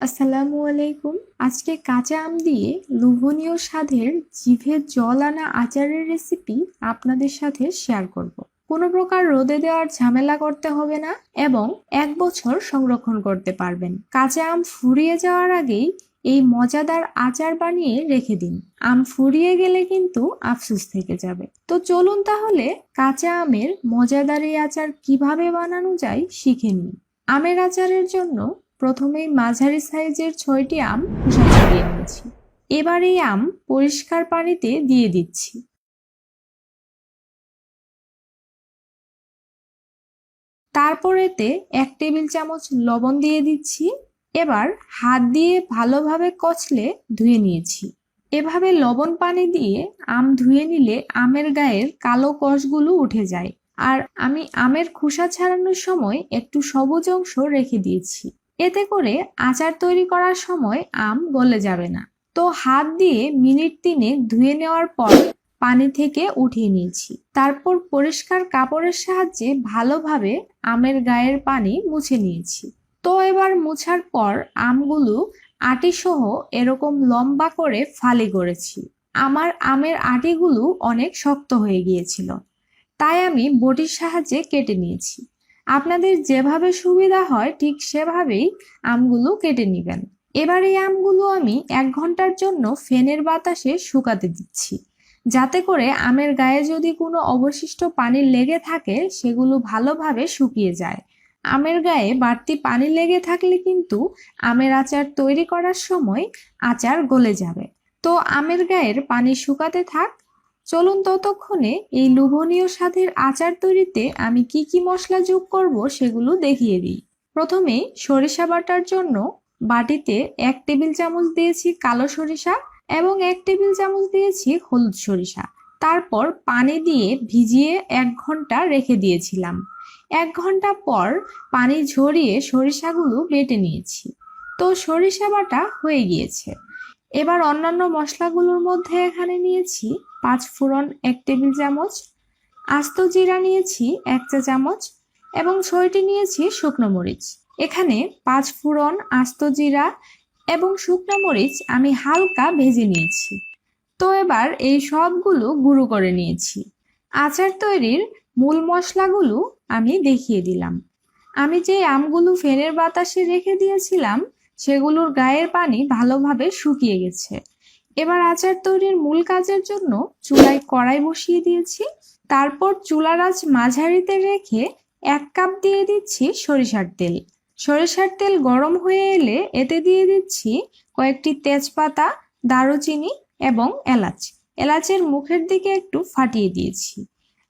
আসসালামু আলাইকুম। আজকে কাঁচা আম দিয়ে লোভনীয় স্বাদের জিভে জল আনা আচারের রেসিপি আপনাদের সাথে শেয়ার করব। কোনো প্রকার রোদে দেওয়ার ঝামেলা করতে হবে না এবং এক বছর সংরক্ষণ করতে পারবেন। কাঁচা আম ফুরিয়ে যাওয়ার আগেই এই মজাদার আচার বানিয়ে রেখে দিন। আম ফুরিয়ে গেলে কিন্তু আফসোস থেকে যাবে। তো চলুন তাহলে কাঁচা আমের মজাদার এই আচার কীভাবে বানানো যায় শিখে নিন আমের আচারের জন্য প্রথমেই মাঝারি সাইজের ছয়টি আম খোসা নিয়েছি। এবার এই আম পরিষ্কার পানিতে দিয়ে দিচ্ছি। তারপর এতে এক টেবিল চামচ লবণ দিয়ে দিচ্ছি। এবার হাত দিয়ে ভালোভাবে কচলে ধুয়ে নিয়েছি। এভাবে লবণ পানি দিয়ে আম ধুয়ে নিলে আমের গায়ের কালো কষগুলো উঠে যায়। আর আমি আমের খোসা ছাড়ানোর সময় একটু সবুজ অংশ রেখে দিয়েছি। এতে করে আচার তৈরি করার সময় আম গলে যাবে না। তো হাত দিয়ে মিনিট তিনে ধুয়ে নেওয়ার পর পানি থেকে উঠিয়ে নিয়েছি। তারপর পরিষ্কার কাপড়ের সাহায্যে ভালোভাবে আমের গায়ের পানি মুছে নিয়েছি। তো এবার মুছার পর আমগুলো আটি সহ এরকম লম্বা করে ফালি করেছি। আমার আমের আটিগুলো অনেক শক্ত হয়ে গিয়েছিল। তাই আমি বটির সাহায্যে কেটে নিয়েছি। আপনাদের যেভাবে সুবিধা হয়, ঠিক সেভাবেই আমগুলো কেটে নেবেন। এবার এই আমগুলো আমি এক ঘণ্টার জন্য ফ্যানের বাতাসে শুকাতে দিচ্ছি। যাতে করে আমের গায়ে যদি কোনো অবশিষ্ট পানি লেগে থাকে, সেগুলো ভালোভাবে শুকিয়ে যায়। আমের গায়ে বাড়তি পানি লেগে থাকলে কিন্তু আমের আচার তৈরি করার সময় আচার গলে যাবে। তো আমের গায়ের পানি শুকাতে থাক চলুন ততক্ষণে এই লোভনীয় স্বাদের আচার তৈরিতে আমি কি কি মশলা যোগ করব সেগুলো দেখিয়ে দিই। প্রথমে সরিষা বাটার জন্য বাটিতে এক টেবিল চামচ দিয়েছি কালো সরিষা এবং এক টেবিল চামচ দিয়েছি হলুদ সরিষা। তারপর পানি দিয়ে ভিজিয়ে এক ঘণ্টা রেখে দিয়েছিলাম। এক ঘণ্টা পর পানি ঝরিয়ে সরিষাগুলো বেটে নিয়েছি। তো সরিষা বাটা হয়ে গিয়েছে। এবার অন্যান্য মশলাগুলোর মধ্যে এখানে নিয়েছি পাঁচ ফোড়ন, এক টেবিল চামচ। আস্ত জিরা নিয়েছি এক চা চামচ এবং ছয়টি নিয়েছি শুকনো মরিচ। এখানে পাঁচ ফোড়ন, আস্ত জিরা এবং শুকনো মরিচ আমি হালকা ভেজে নিয়েছি। তো এবার এই সবগুলো গুঁড়ো করে নিয়েছি। আচার তৈরির মূল মশলাগুলো আমি দেখিয়ে দিলাম। আমি যে আমগুলো ফেনের বাতাসে রেখে দিয়েছিলাম, সেগুলোর গায়ের পানি ভালোভাবে শুকিয়ে গেছে। এবার আচার তৈরির মূল কাজের জন্য চুলায় কড়াই বসিয়ে দিয়েছি। তারপর চুলার আঁচ মাঝারিতে রেখে এক কাপ দিয়ে দিচ্ছি সরিষার তেল। সরিষার তেল গরম হয়ে এলে এতে দিয়ে দিচ্ছি কয়েকটি তেজপাতা, দারুচিনি এবং এলাচ। এলাচের মুখের দিকে একটু ফাটিয়ে দিয়েছি।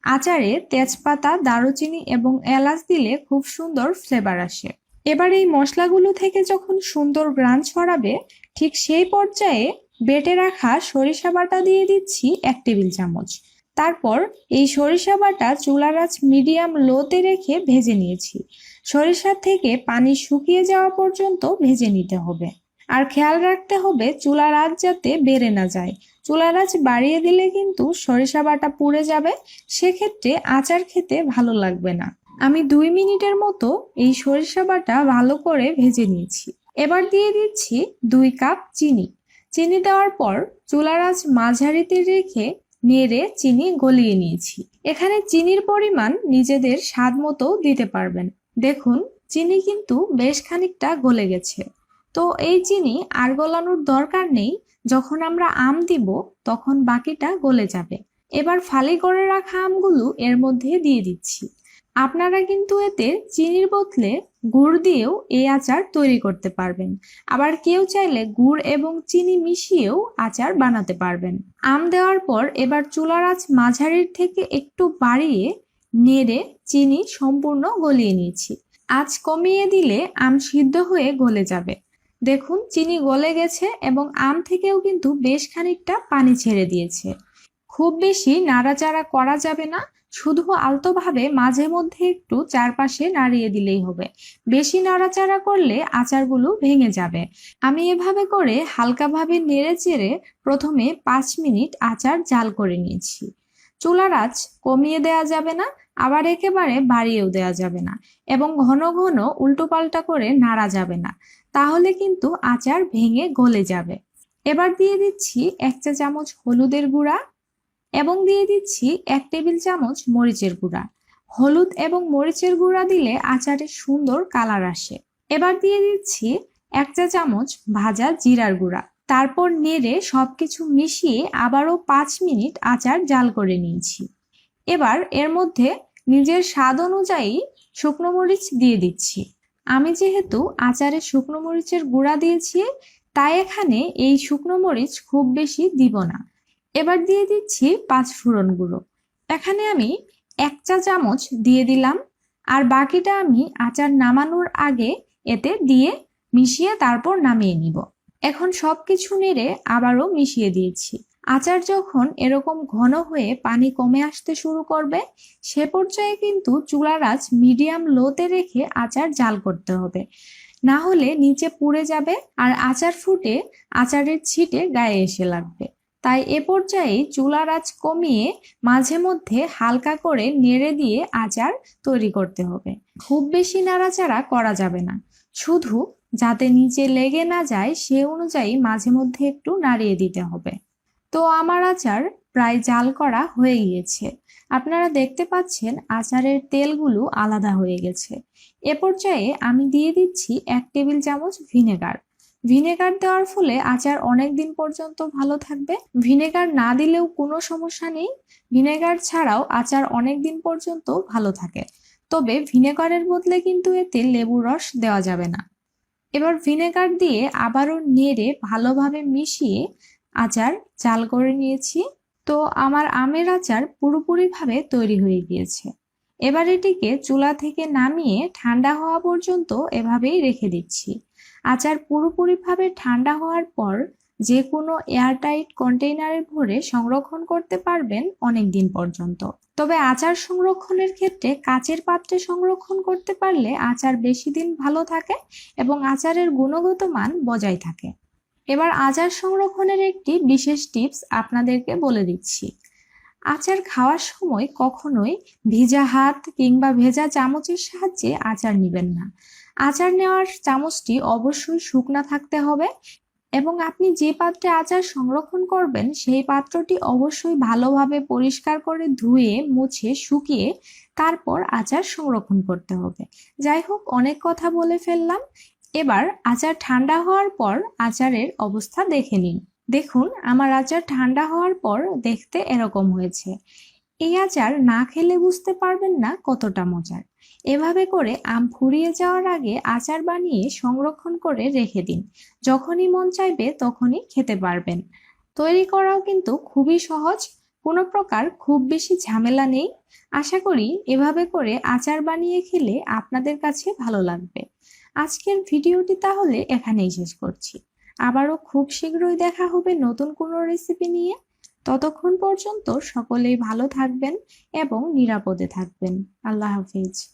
আচারে তেজপাতা, দারুচিনি এবং এলাচ দিলে খুব সুন্দর ফ্লেভার আসে। এবার এই মশলাগুলো থেকে যখন সুন্দর গ্রান ছড়াবে, ঠিক সেই পর্যায়ে বেটে রাখা সরিষা বাটা দিয়ে দিচ্ছি এক টেবিল চামচ। তারপর এই সরিষা বাটা চুলার আঁচ মিডিয়াম লোতে রেখে ভেজে নিয়েছি। সরিষার থেকে পানি শুকিয়ে যাওয়া পর্যন্ত ভেজে নিতে হবে। আর খেয়াল রাখতে হবে চুলার আঁচ যাতে বেড়ে না যায়। চুলার আঁচ বাড়িয়ে দিলে কিন্তু সরিষা বাটা পুড়ে যাবে, সেক্ষেত্রে আচার খেতে ভালো লাগবে না। আমি দুই মিনিটের মতো এই সরিষা বাটা ভালো করে ভেজে নিয়েছি। এবার দিয়ে দিচ্ছি দুই কাপ চিনি। চিনি দেওয়ার পর চুলার আঁচ মাঝারিতে রেখে নেড়ে চিনি গলিয়ে নিয়েছি। এখানে চিনির পরিমাণ নিজেদের স্বাদ মতো দিতে পারবেন। দেখুন, চিনি কিন্তু বেশ খানিকটা গলে গেছে। তো এই চিনি আর গলানোর দরকার নেই, যখন আমরা আম দিব, তখন বাকিটা গলে যাবে। এবার ফালি করে রাখা আমগুলো এর মধ্যে দিয়ে দিচ্ছি। আপনারা কিন্তু এতে চিনির বদলে গুড় দিয়েও এই আচার তৈরি করতে পারবেন। আবার কেউ চাইলে গুড় এবং চিনি মিশিয়েও আচার বানাতে পারবেন। আম দেওয়ার পর এবার চুলার আঁচ মাঝারির থেকে একটু বাড়িয়ে নেড়ে চিনি সম্পূর্ণ গলিয়ে নিয়েছি। আঁচ কমিয়ে দিলে আম সিদ্ধ হয়ে গলে যাবে। দেখুন, চিনি গলে গেছে এবং আম থেকেও কিন্তু বেশ খানিকটা পানি ছেড়ে দিয়েছে। খুব বেশি নাড়াচাড়া করা যাবে না। শুধু আলতোভাবে মাঝে মধ্যে একটু চারপাশে নাড়িয়ে দিলেই হবে। বেশি নাড়াচাড়া করলে আচারগুলো ভেঙে যাবে। আমি এভাবে করে হালকাভাবে নেড়ে চেড়ে প্রথমে পাঁচ মিনিট আচার জাল করে নিয়েছি। চুলার আঁচ কমিয়ে দেওয়া যাবে না, আবার একেবারে বাড়িয়েও দেওয়া যাবে না এবং ঘন ঘন উল্টো পাল্টা করে নাড়া যাবে না। তাহলে কিন্তু আচার ভেঙে গলে যাবে। এবার দিয়ে দিচ্ছি এক চা চামচ হলুদের গুঁড়া। এবং দিয়ে দিচ্ছি এক টেবিল চামচ মরিচের গুঁড়া। হলুদ এবং মরিচের গুঁড়া দিলে আচারে সুন্দর কালার আসে। এবার দিয়ে দিচ্ছি এক চা চামচ ভাজা জিরার গুঁড়া। তারপর নেড়ে সবকিছু মিশিয়ে আবারও পাঁচ মিনিট আচার জাল করে নিয়েছি। এবার এর মধ্যে নিজের স্বাদ অনুযায়ী শুকনো মরিচ দিয়ে দিচ্ছি। আমি যেহেতু আচারে শুকনো মরিচের গুঁড়া দিয়েছি, তাই এখানে এই শুকনো মরিচ খুব বেশি দিব না। এবার দিয়ে দিচ্ছি পাঁচ ফোড়ন গুঁড়ো। এখানে আমি এক চা চামচ দিয়ে দিলাম আর বাকিটা আমি আচার নামানোর আগে এতে দিয়ে মিশিয়ে তারপর নামিয়ে নিব। এখন সব কিছু নেড়ে আবারও মিশিয়ে দিয়েছি। আচার যখন এরকম ঘন হয়ে পানি কমে আসতে শুরু করবে, সে পর্যায়ে কিন্তু চুলার আঁচ মিডিয়াম লোতে রেখে আচার জাল করতে হবে। না হলে নিচে পুড়ে যাবে আর আচার ফুটে আচারের ছিটে গায়ে এসে লাগবে। তাই এ পর্যায়ে চুলার আঁচ কমিয়ে মাঝে মধ্যে হালকা করে নেড়ে দিয়ে আচার তৈরি করতে হবে। খুব বেশি নাড়াচাড়া করা যাবে না। শুধু যাতে নিচে লেগে না যায় সে অনুযায়ী মাঝে মধ্যে একটু নাড়িয়ে দিতে হবে। তো আমার আচার প্রায় জাল করা হয়ে গিয়েছে। আপনারা দেখতে পাচ্ছেন আচারের তেলগুলো আলাদা হয়ে গেছে। এ পর্যায়ে আমি দিয়ে দিচ্ছি এক টেবিল চামচ ভিনেগার। ভিনেগার দেওয়ার ফলে আচার অনেক দিন পর্যন্ত ভালো থাকবে। ভিনেগার না দিলেও কোনো সমস্যা নেই। ভিনেগার ছাড়াও আচার অনেক দিন পর্যন্ত ভালো থাকে। তবে ভিনেগারের বদলে কিন্তু এতে লেবুর রস দেওয়া যাবে না। এবার ভিনেগার দিয়ে আবারও নেড়ে ভালোভাবে মিশিয়ে আচার জাল করে নিয়েছি। তো আমার আমের আচার পুরোপুরিভাবে তৈরি হয়ে গিয়েছে। এবার এটিকে চুলা থেকে নামিয়ে ঠান্ডা হওয়া পর্যন্ত এভাবেই রেখে দিচ্ছি। আচার পুরোপুরিভাবে ঠান্ডা হওয়ার পর যে কোনো এয়ারটাইট কন্টেইনারে ভরে সংরক্ষণ করতে পারবেন অনেক দিন পর্যন্ত। তবে আচার সংরক্ষণের ক্ষেত্রে কাচের পাত্রে সংরক্ষণ করতে পারলে আচার বেশি দিন ভালো থাকে এবং আচারের গুণগত মান বজায় থাকে। এবার আচার সংরক্ষণের একটি বিশেষ টিপস আপনাদেরকে বলে দিচ্ছি। আচার খাওয়ার সময় কখনোই ভিজা হাত কিংবা ভেজা চামচের সাহায্যে আচার নেবেন না। আচার নেওয়ার চামচটি অবশ্যই শুকনা থাকতে হবে এবং আপনি যে পাত্রে আচার সংরক্ষণ করবেন, সেই পাত্রটি অবশ্যই ভালোভাবে পরিষ্কার করে ধুয়ে, মুছে, শুকিয়ে তারপর আচার সংরক্ষণ করতে হবে। যাই হোক, অনেক কথা বলে ফেললাম। এবার আচার ঠান্ডা হওয়ার পর আচারের অবস্থা দেখে নিন। দেখুন, আমার আচার ঠান্ডা হওয়ার পর দেখতে এরকম হয়েছে। এই আচার না খেলে বুঝতে পারবেন না কতটা মজার। এভাবে করে আম ফুরিয়ে যাওয়ার আগে আচার বানিয়ে সংরক্ষণ করে রেখে দিন। যখনই মন চাইবে তখনই খেতে পারবেন। তৈরি করাও কিন্তু খুবই সহজ, কোনো প্রকার খুব বেশি ঝামেলা নেই। আশা করি এভাবে করে আচার বানিয়ে খেলে আপনাদের কাছে ভালো লাগবে। আজকের ভিডিওটি তাহলে এখানেই শেষ করছি। আবারও খুব শীঘ্রই দেখা হবে নতুন কোনো রেসিপি নিয়ে। ততক্ষণ পর্যন্ত সকলেই ভালো থাকবেন এবং নিরাপদে থাকবেন। আল্লাহ হাফিজ।